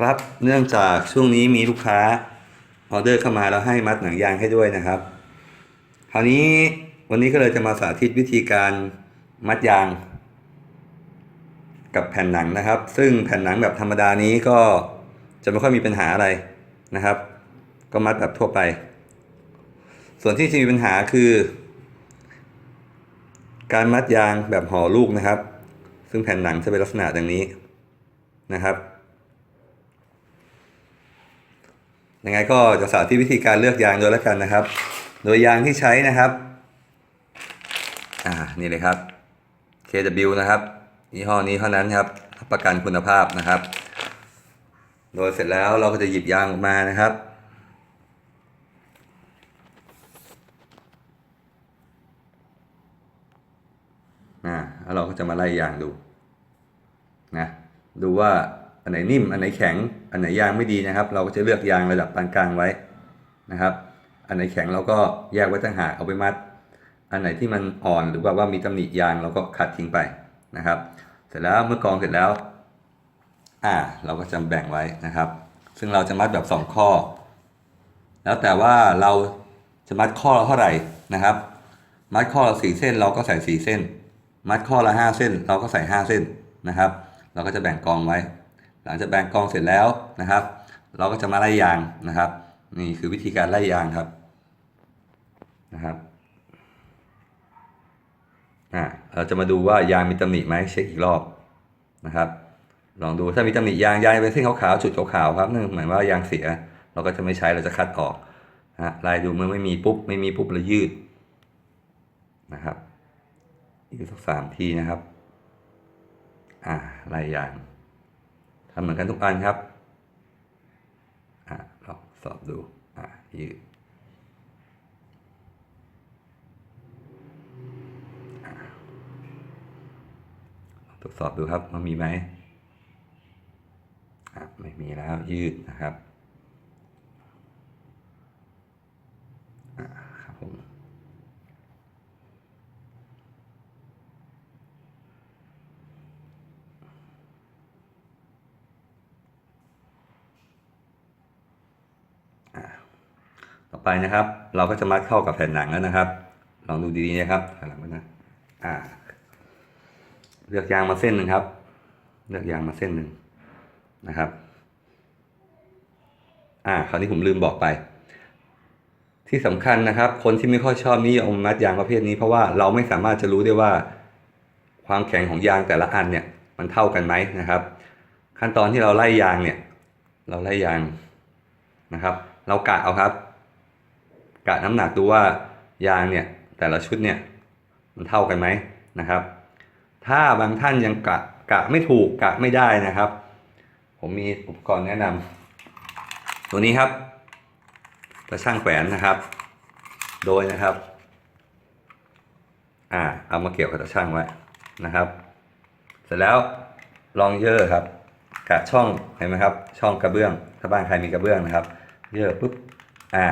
ครับเนื่องจากช่วงนี้มีลูกค้าออเดอร์เข้ามาแล้วให้มัดหนังยางให้ด้วยนะครับ คราวนี้วันนี้ก็เลยจะมาสาธิตวิธีการมัดยาง กับแผ่นหนังนะครับ ซึ่งแผ่นหนังแบบธรรมดานี้ก็จะไม่ค่อยมีปัญหาอะไรนะครับ ก็มัดแบบทั่วไป ส่วนที่จะมีปัญหาคือ การมัดยางแบบห่อลูกนะครับ ซึ่งแผ่นหนังจะเป็นลักษณะดังนี้นะครับ ยังไงก็จะสาธิตวิธีการเลือกยางโดยแล้วกันนะครับ โดยยางที่ใช้นะครับ อ่า นี่เลยครับ KW นะครับยี่ห้อนี้เท่านั้นครับ ประกันคุณภาพนะครับ โดยเสร็จแล้วเราก็จะหยิบยางออกมานะครับ อ่า แล้วเราก็จะมาไล่ยางดู นะ ดูว่า อันไหนนิ่ม อันไหนแข็ง อันไหนยางไม่ดีนะครับ เราก็จะเลือกยางระดับปานกลางไว้นะครับ อันไหนแข็งเราก็แยกไว้ต่างหากเอาไปมัด อันไหนที่มันอ่อนหรือว่าว่ามีตำหนิยางเราก็ขัดทิ้งไปนะครับ เสร็จแล้วเมื่อกรองเสร็จแล้ว อ่า เราก็จะแบ่งไว้นะครับ ซึ่งเราจะมัดแบบสองข้อ แล้วแต่ว่าเราจะมัดข้อละเท่าไหร่นะครับ มัดข้อละสี่เส้นเราก็ใส่สี่เส้น มัดข้อละห้าเส้น เราก็ใส่ห้าเส้นนะครับ เราก็จะแบ่งกองไว้ หลังจากแบ่งกองเสร็จแล้วนะครับ เราก็จะมาไล่ยางนะครับ นี่คือวิธีการไล่ยางครับนะครับอ่าเราจะมาดูว่ายางมีตำหนิไหมเช็คอีกรอบนะครับ ลองดูถ้ามีตำหนิยางยางเป็นเส้นขาวๆจุดขาวๆครับนั่นหมายว่ายางเสีย เราก็จะไม่ใช้เราจะคัดออกนะฮะลายดูเมื่อไม่มีปุ๊บไม่มีปุ๊บเรายืดนะครับยืดสักสามทีนะครับ อ่าลายยาง ทำเหมือนกันทุกอันครับอะลองสอบดูอะยืดทดสอบดูครับว่ามีไหมอะไม่มีแล้วยืดนะครับอะครับผมอะต่อ ไปนะครับ เราก็จะมัดเข้ากับแผ่นหนังแล้วนะครับ ลองดูดีๆนะครับถอยหลังไปนะอ่า เลือกยางมาเส้นหนึ่งครับ เลือกยางมาเส้นหนึ่งนะครับ อ่า คราวนี้ผมลืมบอกไป ที่สำคัญนะครับ คนที่ไม่ค่อยชอบนิยมมัดยางประเภทนี้เพราะว่าเราไม่สามารถจะรู้ได้ว่า ความแข็งของยางแต่ละอันเนี่ยมันเท่ากันไหมนะครับ ขั้นตอนที่เราไล่ยางเนี่ย เราไล่ยางนะครับ เรากะเอาครับ กะน้ำหนักดูว่ายางเนี่ยแต่ละชุดเนี่ยมันเท่ากันไหมนะครับ ถ้าบางท่านยังกะกะไม่ถูกกะไม่ได้นะครับ ผมมีอุปกรณ์แนะนำตัวนี้ครับตะช่างแขวนนะครับ โดยนะครับอ่าเอามาเกี่ยวกับตะช่างไว้นะครับ เสร็จแล้วลองเยอะครับกะช่องเห็นไหมครับ ช่องกระเบื้องถ้าบ้านใครมีกระเบื้องนะครับ เยอะปุ๊บอ่า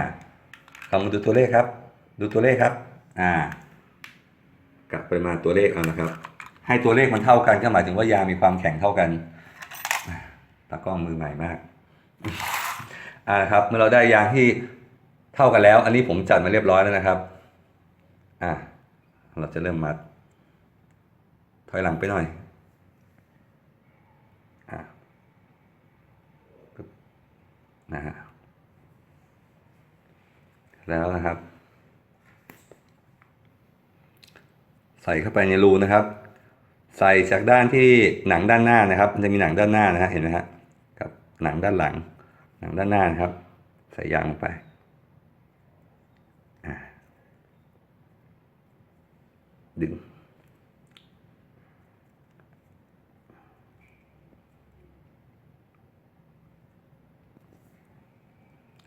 ลองมาดูตัวเลขครับ ดูตัวเลขครับ อ่ากะปริมาณตัวเลขเอานะครับ ให้ตัวเลขมันเท่ากันก็หมายถึงว่ายามีความแข็งเท่ากันตากล้องมือใหม่มาก อ่าครับ เมื่อเราได้ยางที่เท่ากันแล้ว อันนี้ผมจัดมาเรียบร้อยแล้วนะครับ อ่า เราจะเริ่มมัด ถอยหลังไปหน่อยอ่านะฮะ แล้วนะครับ ใส่เข้าไปในรูนะครับ ใส่จากด้านที่หนังด้านหน้านะครับมันจะมีหนังด้านหน้านะฮะเห็นไหมฮะกับหนังด้านหลัง หนังด้านหน้านะครับ ใส่ยางลงไปดึง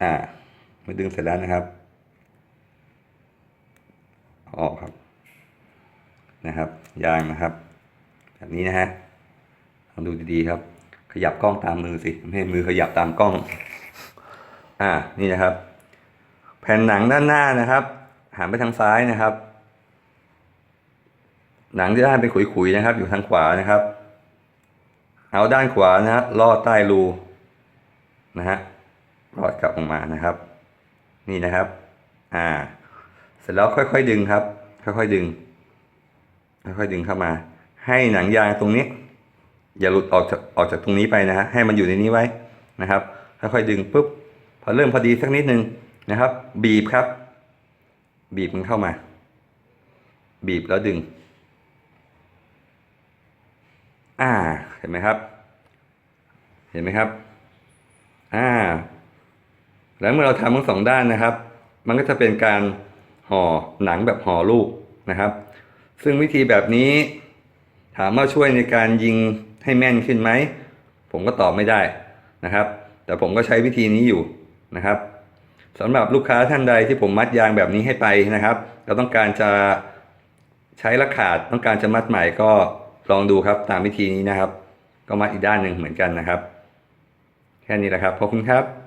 อ่าเมื่อดึงเสร็จแล้วนะครับ ออกครับ นะครับ ยางนะครับ แบบนี้นะฮะลองดูดีๆครับ ขยับกล้องตามมือสิไม่ให้มือขยับตามกล้อง อ่า นี่นะครับ แผ่นหนังด้านหน้านะครับ หันไปทางซ้ายนะครับ หนังที่ด้านเป็นขุยๆนะครับ อยู่ทางขวานะครับ เอาด้านขวานะฮะลอดใต้รูนะฮะรอดกลับออกมานะครับ นี่นะครับ อ่า สร็จแล้วค่อยๆดึงครับ ค่อยๆดึง ค่อยๆดึงเข้ามา ให้หนังยางตรงนี้ อย่าหลุดออกจากออกจากตรงนี้ไปนะฮะให้มันอยู่ในนี้ไว้นะครับ ค่อยๆดึงปุ๊บพอเริ่มพอดีสักนิดนึงนะครับ บีบครับ บีบมันเข้ามา บีบแล้วดึง อ่าเห็นไหมครับ เห็นไหมครับ อ่า แล้วเมื่อเราทำทั้งสองด้านนะครับ มันก็จะเป็นการ ห่อหนังแบบห่อลูกนะครับ ซึ่งวิธีแบบนี้ ถามว่าช่วยในการยิงให้แม่นขึ้นไหม ผมก็ตอบไม่ได้นะครับ แต่ผมก็ใช้วิธีนี้อยู่นะครับสำหรับลูกค้าท่านใดที่ผมมัดยางแบบนี้ให้ไปนะครับเราต้องการจะใช้ละขาดต้องการจะมัดใหม่ก็ลองดูครับตามวิธีนี้นะครับ ก็มัดอีกด้านหนึ่งเหมือนกันนะครับ แค่นี้แหละครับขอบคุณครับ